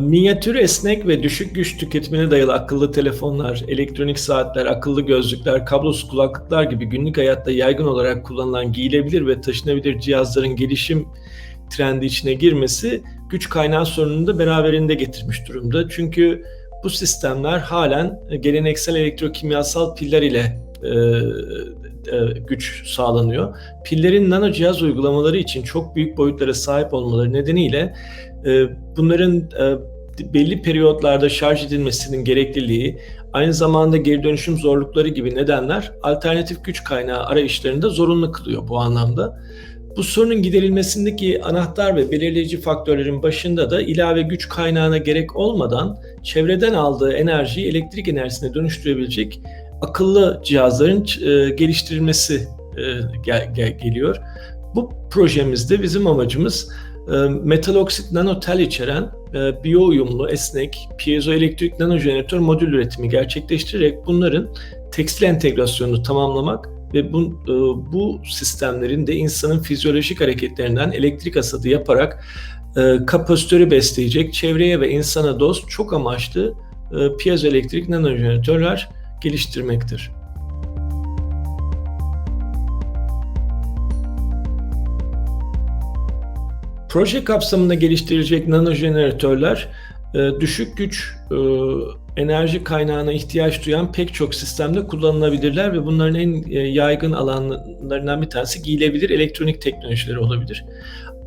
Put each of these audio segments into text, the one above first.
Minyatür esnek ve düşük güç tüketimine dayalı akıllı telefonlar, elektronik saatler, akıllı gözlükler, kablosuz kulaklıklar gibi günlük hayatta yaygın olarak kullanılan giyilebilir ve taşınabilir cihazların gelişim trendi içine girmesi güç kaynağı sorununu da beraberinde getirmiş durumda. Çünkü bu sistemler halen geleneksel elektrokimyasal piller ile e, e, güç sağlanıyor. Pillerin nano cihaz uygulamaları için çok büyük boyutlara sahip olmaları nedeniyle e, bunların e, belli periyotlarda şarj edilmesinin gerekliliği, aynı zamanda geri dönüşüm zorlukları gibi nedenler alternatif güç kaynağı arayışlarında zorunlu kılıyor bu anlamda. Bu sorunun giderilmesindeki anahtar ve belirleyici faktörlerin başında da ilave güç kaynağına gerek olmadan çevreden aldığı enerjiyi elektrik enerjisine dönüştürebilecek akıllı cihazların e, geliştirilmesi e, gel, gel, geliyor. Bu projemizde bizim amacımız e, metal oksit nanotel içeren e, biyo uyumlu, esnek, piezoelektrik nanojeneratör modül üretimi gerçekleştirerek bunların tekstil entegrasyonunu tamamlamak ve bu, e, bu sistemlerin de insanın fizyolojik hareketlerinden elektrik hasadı yaparak e, kapasitörü besleyecek, çevreye ve insana dost çok amaçlı e, piezoelektrik nanojeneratörler geliştirmektir. Proje kapsamında geliştirilecek nanojeneratörler e, düşük güç e, enerji kaynağına ihtiyaç duyan pek çok sistemde kullanılabilirler ve bunların en e, yaygın alanlarından bir tanesi giyilebilir elektronik teknolojileri olabilir.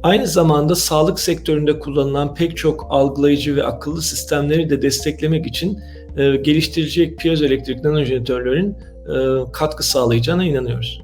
Aynı zamanda sağlık sektöründe kullanılan pek çok algılayıcı ve akıllı sistemleri de desteklemek için geliştirilecek piezoelektrik nanojeneratörlerin katkı sağlayacağına inanıyoruz.